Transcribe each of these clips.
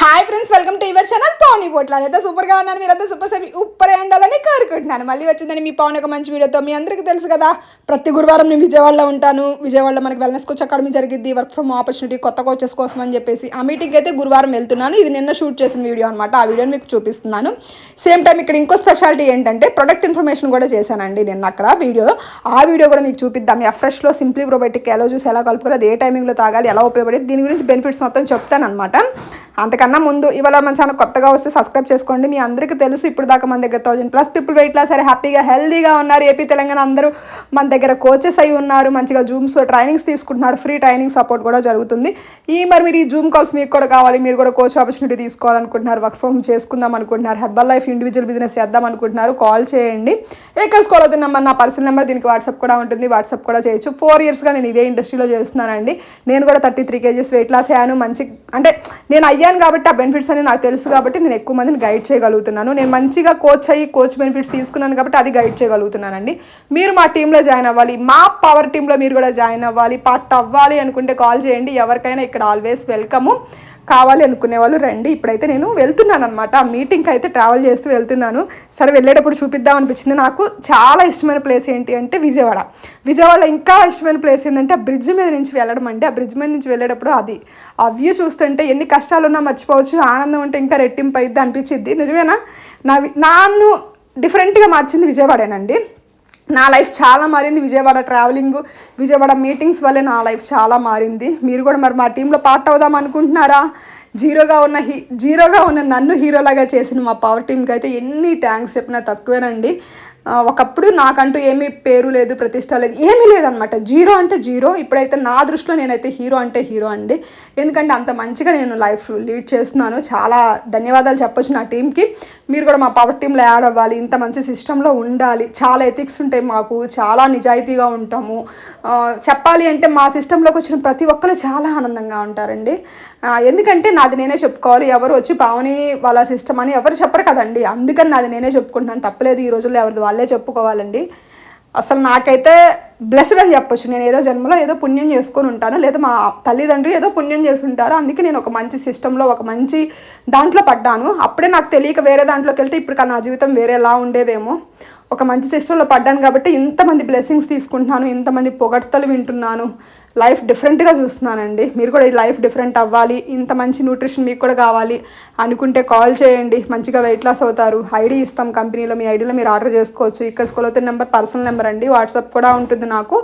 Hi friends welcome to your channel Pouni Potla అయితే సూపర్గా ఉన్నాను మీరంతా సూపర్ సేవి ఉప్పరే ఉండాలని కోరుకుంటున్నాను. మళ్ళీ వచ్చిందని మీ పవన్ ఒక మంచి వీడియోతో మీ అందరికీ తెలుసు కదా. ప్రతి గురువారం నేను విజయవాడలో ఉంటాను. విజయవాడలో మనకి వెల్నెస్ కోచ్ అకాడమీ జరిగింది వర్క్ ఫ్రమ్ ఆపర్చునిటీ కొత్త కోచెస్ కోసం అని చెప్పేసి. ఆ మీటింగ్ అయితే గురువారం వెళ్తున్నాను. ఇది నిన్న షూట్ చేసిన వీడియో అనమాట ఆ వీడియోని మీకు చూపిస్తున్నాను. సేమ్ టైం ఇక్కడ ఇంకో స్పెషాలిటీ ఏంటంటే ప్రొడక్ట్ ఇన్ఫర్మేషన్ కూడా చేశానండి నిన్న అక్కడ వీడియో ఆ వీడియో కూడా మీకు చూపిద్దాం. ఎఫ్రెష్లో సింప్లీ ప్రొబయోటిక్ ఎలా చూసి ఎలా కలుపుకోవాలి అది ఏ టైమింగ్లో తాగాలి ఎలా ఉపయోగపడేది దీని గురించి బెనిఫిట్స్ మొత్తం చెప్తాను అనమాట అంతకన్నా ముందు ఇవాళ మన ఛానల్ కొత్తగా వస్తే సబ్స్క్రైబ్ చేసుకోండి. మీ అందరికీ తెలుసు ఇప్పుడు దాకా మన దగ్గర thousand plus people weight loss సరే హ్యాపీగా హెల్దీగా ఉన్నారు. ఏపీ తెలంగాణ అందరూ మన దగ్గర కోచెస్ అయి ఉన్నారు. మంచిగా జూమ్స్ ట్రైనింగ్స్ తీసుకుంటున్నారు. ఫ్రీ ట్రైనింగ్ సపోర్ట్ కూడా జరుగుతుంది. ఈ మరి మీరు ఈ జూమ్ కాల్స్ మీకు కూడా కావాలి. మీరు కూడా కోచ్ ఆపర్చునిటీ తీసుకోవాలనుకుంటున్నారు. వర్క్ ఫ్రమ్ చేసుకుందాం అనుకుంటున్నారు. హెర్బల్ లైఫ్ ఇండివిజువల్ బిజినెస్ చేద్దాం అనుకుంటున్నారు. కాల్ చేయండి. ఎక్కడ కాల్ అవుతున్న నా పర్సనల్ నెంబర్ దీనికి వాట్సాప్ కూడా ఉంటుంది. వాట్సాప్ కూడా చేయొచ్చు. ఫోర్ ఇయర్స్గా నేను ఇదే ఇండస్ట్రీలో చేస్తున్నానండి. నేను కూడా thirty three kgs weight loss అయ్యాను. మంచి అంటే నేను అయ్యాను కాబట్టి కాబట్టి ఆ బెనిఫిట్స్ అని నాకు తెలుసు కాబట్టి నేను ఎక్కువ మందిని గైడ్ చేయగలుగుతున్నాను. నేను మంచిగా కోచ్ అయ్యి కోచ్ బెనిఫిట్స్ తీసుకున్నాను కాబట్టి అది గైడ్ చేయగలుగుతున్నానండి. మీరు మా టీంలో జాయిన్ అవ్వాలి. మా పవర్ టీంలో మీరు కూడా జాయిన్ అవ్వాలి. పార్ట్ అవ్వాలి అనుకుంటే కాల్ చేయండి. ఎవరికైనా ఇక్కడ ఆల్వేస్ వెల్కమ్ కావాలి అనుకునే వాళ్ళు రండి. ఇప్పుడైతే నేను వెళ్తున్నాను అనమాట ఆ మీటింగ్కి అయితే ట్రావెల్ చేస్తూ వెళ్తున్నాను. సరే వెళ్ళేటప్పుడు చూపిద్దాం అనిపించింది నాకు. చాలా ఇష్టమైన ప్లేస్ ఏంటి అంటే విజయవాడ. విజయవాడ ఇంకా ఇష్టమైన ప్లేస్ ఏంటంటే ఆ బ్రిడ్జ్ మీద నుంచి వెళ్ళడం అండి. ఆ బ్రిడ్జ్ మీద నుంచి వెళ్ళేటప్పుడు అది. ఆ వ్యూ చూస్తుంటే ఎన్ని కష్టాలు ఉన్నా మర్చిపోవచ్చు. ఆనందం ఉంటే ఇంకా రెట్టింపు అయింది అనిపించింది నిజమేనా? నా నన్ను డిఫరెంట్గా మార్చింది విజయవాడేనండి. నా లైఫ్ చాలా మారింది. విజయవాడ ట్రావెలింగ్ విజయవాడ మీటింగ్స్ వల్లే నా లైఫ్ చాలా మారింది. మీరు కూడా మరి మా టీంలో పార్ట్ అవుదాం అనుకుంటున్నారా? జీరోగా ఉన్న హీ జీరోగా ఉన్న నన్ను హీరోలాగా చేసిన మా పవర్ టీంకి అయితే ఎన్ని ట్యాంక్స్ చెప్పినా తక్కువేనండి. ఒకప్పుడు నాకంటూ ఏమీ పేరు లేదు ప్రతిష్ట లేదు ఏమీ లేదనమాట జీరో అంటే జీరో ఇప్పుడైతే నా దృష్టిలో నేనైతే హీరో అంటే హీరో అండి. ఎందుకంటే అంత మంచిగా నేను లైఫ్ లీడ్ చేస్తున్నాను. చాలా ధన్యవాదాలు చెప్పొచ్చు నా టీంకి మీరు కూడా మా పవర్ టీంలో యాడ్ అవ్వాలి ఇంత మంచి సిస్టంలో ఉండాలి. చాలా ఎథిక్స్ ఉంటాయి మాకు చాలా నిజాయితీగా ఉంటాము. చెప్పాలి అంటే మా సిస్టంలోకి వచ్చిన ప్రతి ఒక్కరు చాలా ఆనందంగా ఉంటారండి. ఎందుకంటే నాది నేనే చెప్పుకోవాలి. ఎవరు వచ్చి పావని వాళ్ళ సిస్టమ్ అని ఎవరు చెప్పరు కదండి. అందుకని నాది నేనే చెప్పుకుంటున్నాను. తప్పలేదు ఈ రోజుల్లో ఎవరిది వాళ్ళే చెప్పుకోవాలండి. అసలు నాకైతే బ్లెస్డ్ అని చెప్పొచ్చు. నేను ఏదో జన్మలో ఏదో పుణ్యం చేసుకొని ఉంటాను. లేదా మా తల్లిదండ్రులు ఏదో పుణ్యం చేసుకుంటారు. అందుకే నేను ఒక మంచి సిస్టంలో ఒక మంచి దాంట్లో పడ్డాను. అప్పుడే నాకు తెలియక వేరే దాంట్లోకి వెళ్తే ఇప్పుడు నా జీవితం వేరేలా ఉండేదేమో. ఒక మంచి సిస్టంలో పడ్డాను కాబట్టి ఇంతమంది బ్లెస్సింగ్స్ తీసుకుంటున్నాను ఇంతమంది పొగడ్తలు వింటున్నాను. లైఫ్ డిఫరెంట్గా చూస్తున్నానండి. మీరు కూడా ఈ లైఫ్ డిఫరెంట్ అవ్వాలి. ఇంత మంచి న్యూట్రిషన్ మీకు కూడా కావాలి అనుకుంటే కాల్ చేయండి. మంచిగా వెయిట్ లాస్ అవుతారు. ఐడి ఇస్తాం కంపెనీలో మీ ఐడిలో మీరు ఆర్డర్ చేసుకోవచ్చు. ఇక్కడ స్కూల్ అవుతున్న నెంబర్ పర్సనల్ నెంబర్ అండి. వాట్సాప్ కూడా ఉంటుంది నాకు.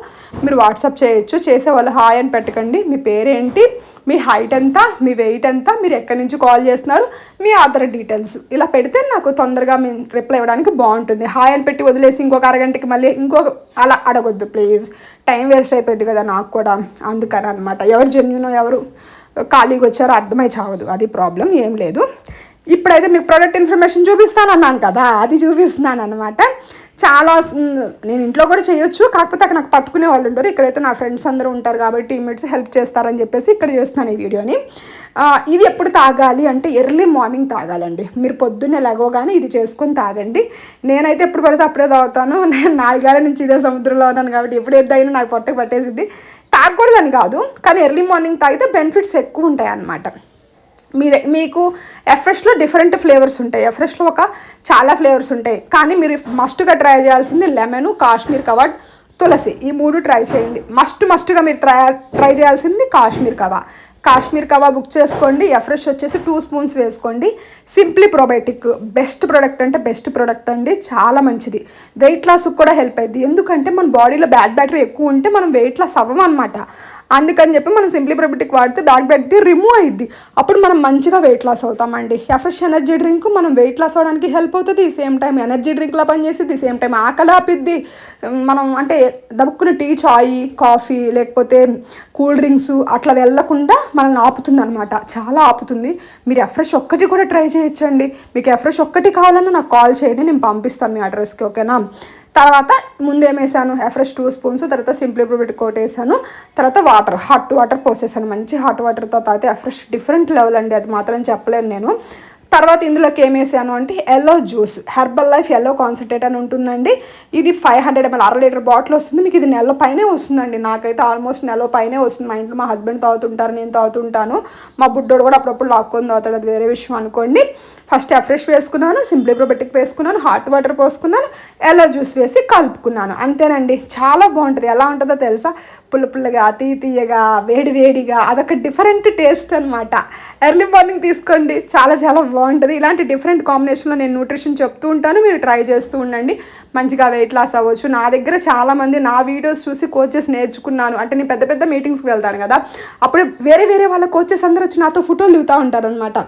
మీరు వాట్సాప్ చేయొచ్చు. చేసే వాళ్ళు హాయ్ అని పెట్టకండి. మీ పేరేంటి? మీ హైట్ ఎంత? మీ వెయిట్ ఎంత? మీరు ఎక్కడి నుంచి కాల్ చేస్తున్నారు? మీ ఆధార్ డీటెయిల్స్ ఇలా పెడితే నాకు తొందరగా మీ రిప్లై ఇవ్వడానికి బాగుంటుంది. హాయ్ అని పెట్టి వదిలేసి ఇంకొక అరగంటకి మళ్ళీ ఇంకొక అలా అడగొద్దు ప్లీజ్ టైం వేస్ట్ అయిపోయింది కదా నాకు కూడా. అందుకని అనమాట ఎవరు జెన్యున్ ఎవరు ఖాళీగా వచ్చారో అర్థమై చావదు. అది ప్రాబ్లం ఏం లేదు. ఇప్పుడైతే మీకు ప్రోడక్ట్ ఇన్ఫర్మేషన్ చూపిస్తాను అన్నాను కదా అది చూపిస్తున్నాను అనమాట చాలా నేను ఇంట్లో కూడా చేయొచ్చు కాకపోతే అక్కడ నాకు పట్టుకునే వాళ్ళు ఉంటారు ఇక్కడైతే నా ఫ్రెండ్స్ అందరూ ఉంటారు కాబట్టి టీమ్మేట్స్ హెల్ప్ చేస్తారని చెప్పేసి ఇక్కడ చేస్తున్నాను ఈ వీడియోని. ఇది ఎప్పుడు తాగాలి అంటే ఎర్లీ మార్నింగ్ తాగాలండి. మీరు పొద్దున్నే లెగోగానే ఇది చేసుకొని తాగండి. నేనైతే ఎప్పుడు పడితే అప్పుడే తాగుతాను. నేను నాలుగేళ్ళ నుంచి ఇదే సముద్రంలో ఉన్నాను కాబట్టి ఎప్పుడు ఏదైనా నాకు పొట్టకు పట్టేసిద్ది. తాగకూడదని కాదు కానీ ఎర్లీ మార్నింగ్ తాగితే బెనిఫిట్స్ ఎక్కువ ఉంటాయి అన్నమాట మీరే మీకు ఎఫ్రెష్లో డిఫరెంట్ ఫ్లేవర్స్ ఉంటాయి. ఎఫ్రెష్లో ఒక చాలా ఫ్లేవర్స్ ఉంటాయి. కానీ మీరు మస్ట్గా ట్రై చేయాల్సింది లెమన్ కాశ్మీర్ కవాడ్ తులసి. ఈ మూడు ట్రై చేయండి. మస్ట్ మస్ట్గా మీరు ట్రై ట్రై చేయాల్సింది కాశ్మీర్ కవా కాశ్మీర్ కవా బుక్ చేసుకోండి. ఎఫ్రెష్ వచ్చేసి టూ స్పూన్స్ వేసుకోండి. సింప్లీ ప్రొబయోటిక్ బెస్ట్ ప్రోడక్ట్ అంటే బెస్ట్ ప్రోడక్ట్ అండి. చాలా మంచిది. వెయిట్ లాస్కి కూడా హెల్ప్ అయింది ఎందుకంటే మన బాడీలో బ్యాడ్ బ్యాటరీ ఎక్కువ ఉంటే మనం వెయిట్ లాస్ అవ్వం అనమాట అందుకని చెప్పి మనం సింప్లీ ప్రోబిటిక్ వాడితే బ్యాక్ బ్యాటరీ రిమూవ్ అయ్యిద్ది అప్పుడు మనం మంచిగా వెయిట్ లాస్ అవుతామండి. ఎఫ్రెష్ ఎనర్జీ డ్రింక్ మనం వెయిట్ లాస్ అవడానికి హెల్ప్ అవుతుంది. సేమ్ టైం ఎనర్జీ డ్రింక్లా పనిచేసిద్ది సేమ్ టైం ఆకలి ఆపిద్ది. మనం అంటే దబ్బుకున్న టీ చాయ్ కాఫీ లేకపోతే కూల్ డ్రింక్స్ అట్లా వెళ్ళకుండా మనల్ని ఆపుతుంది అనమాట చాలా ఆపుతుంది. మీరు ఎఫ్రెష్ ఒక్కటి కూడా ట్రై చేయొచ్చండి. మీకు ఎఫ్రెష్ ఒక్కటి కావాలన్నా నాకు కాల్ చేయండి. నేను పంపిస్తాను మీ అడ్రస్కి ఓకేనా? తర్వాత ముందేమేసాను ఏం ఎఫ్రెష్ టూ స్పూన్స్ తర్వాత సింప్లీ ప్రొబెట్ కొట్టేసాను. తర్వాత వాటర్ హాట్ వాటర్ పోసేసాను. మంచి హాట్ వాటర్తో తాగితే ఎఫ్రెష్ డిఫరెంట్ లెవెల్ అండి. అది మాత్రం చెప్పలేను నేను. తర్వాత ఇందులోకి ఏం వేసాను అంటే yellow juice Herbalife yellow concentrate అని ఉంటుందండి. ఇది ఫైవ్ హండ్రెడ్ ఎంఎల్ అర లీటర్ బాటిల్ వస్తుంది. మీకు ఇది నెల పైనే వస్తుందండి. నాకైతే ఆల్మోస్ట్ నెల పైనే వస్తుంది. మా ఇంట్లో మా హస్బెండ్ తాగుతుంటారు నేను తాగుతుంటాను. మా బుడ్డోడు కూడా అప్పుడప్పుడు లాక్కొని తాగుతాడు. అది వేరే విషయం అనుకోండి. ఫస్ట్ ఫ్రెష్ వేసుకున్నాను సింప్లీ ప్రోబెటిక్ వేసుకున్నాను హాట్ వాటర్ పోసుకున్నాను ఎల్లో జ్యూస్ వేసి కలుపుకున్నాను. అంతేనండి. చాలా బాగుంటుంది. ఎలా ఉంటుందో తెలుసా? పుల్ల పుల్లగా తీ తీయగా వేడి వేడిగా అదొక డిఫరెంట్ టేస్ట్ అనమాట ఎర్లీ మార్నింగ్ తీసుకోండి. చాలా చాలా బాగుంటుంది. ఇలాంటి డిఫరెంట్ కాంబినేషన్లో నేను న్యూట్రిషన్ చెప్తూ ఉంటాను. మీరు ట్రై చేస్తూ ఉండండి. మంచిగా వెయిట్ లాస్ అవ్వచ్చు. నా దగ్గర చాలామంది నా వీడియోస్ చూసి కోచెస్ నేర్చుకున్నాను. అంటే నేను పెద్ద పెద్ద మీటింగ్స్కి వెళ్తాను కదా. అప్పుడు వేరే వేరే వాళ్ళ కోచెస్ అందరూ వచ్చి నాతో ఫోటోలు దిగుతూ ఉంటారు అనమాట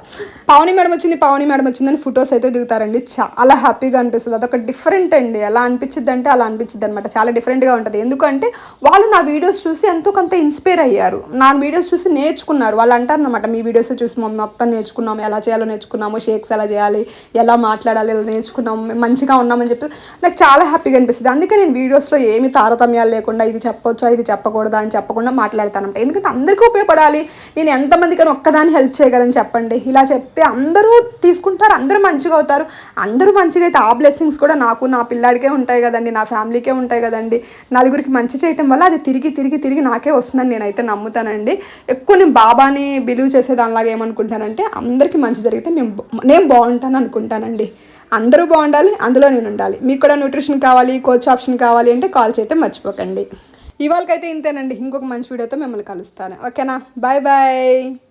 పావని మేడం వచ్చింది పావని మేడం వచ్చిందని ఫొటోస్ అయితే దిగుతారండి. చాలా హ్యాపీగా అనిపిస్తుంది. అదొక డిఫరెంట్ అండి. ఎలా అనిపించింది అంటే అలా అనిపించింది అనమాట చాలా డిఫరెంట్గా ఉంటుంది. ఎందుకంటే వాళ్ళు నా వీడియోస్ చూసి ఎంతో కొంత ఇన్స్పైర్ అయ్యారు. నా వీడియోస్ చూసి నేర్చుకున్నారు. వాళ్ళు అంటారు అనమాట మీ వీడియోస్ చూసి మొత్తం నేర్చుకున్నాము ఎలా చేయాలో నేర్చుకున్నాము షేక్స్ ఎలా చేయాలి ఎలా మాట్లాడాలి ఎలా నేర్చుకున్నాము మంచిగా ఉన్నామని చెప్పి నాకు చాలా హ్యాపీగా అనిపిస్తుంది. అందుకే నేను వీడియోస్లో ఏమి తారతమ్యాలు లేకుండా ఇది చెప్పొచ్చా ఇది చెప్పకూడదా అని చెప్పకుండా మాట్లాడతానంట ఎందుకంటే అందరికీ ఉపయోగపడాలి. నేను ఎంతమందికైనా ఒక్కదాన్ని హెల్ప్ చేయగలను చెప్పండి. ఇలా చెప్తే అందరూ తీసుకుంటారు అందరూ మంచిగా అవుతారు. అందరూ మంచిగా అయితే ఆ బ్లెస్సింగ్స్ కూడా నాకు నా పిల్లాడికే ఉంటాయి కదండి నా ఫ్యామిలీకే ఉంటాయి కదండి. నలుగురికి మంచి చేయటం వల్ల అది తిరిగి తిరిగి తిరిగి నాకే వస్తుందని నేనైతే నమ్ముతానండి. ఎక్కువ నేను బాబాని బిలీవ్ చేసే దానిలాగా ఏమనుకుంటానంటే అందరికీ మంచి జరిగితే మేము నేను బాగుంటాను అనుకుంటానండి. అందరూ బాగుండాలి అందులో నేను ఉండాలి. మీకు కూడా న్యూట్రిషన్ కావాలి కోచ్ ఆప్షన్ కావాలి అంటే కాల్ చేయటం మర్చిపోకండి. ఇవాళకైతే ఇంతేనండి. ఇంకొక మంచి వీడియోతో మిమ్మల్ని కలుస్తాను. ఓకేనా? Bye bye.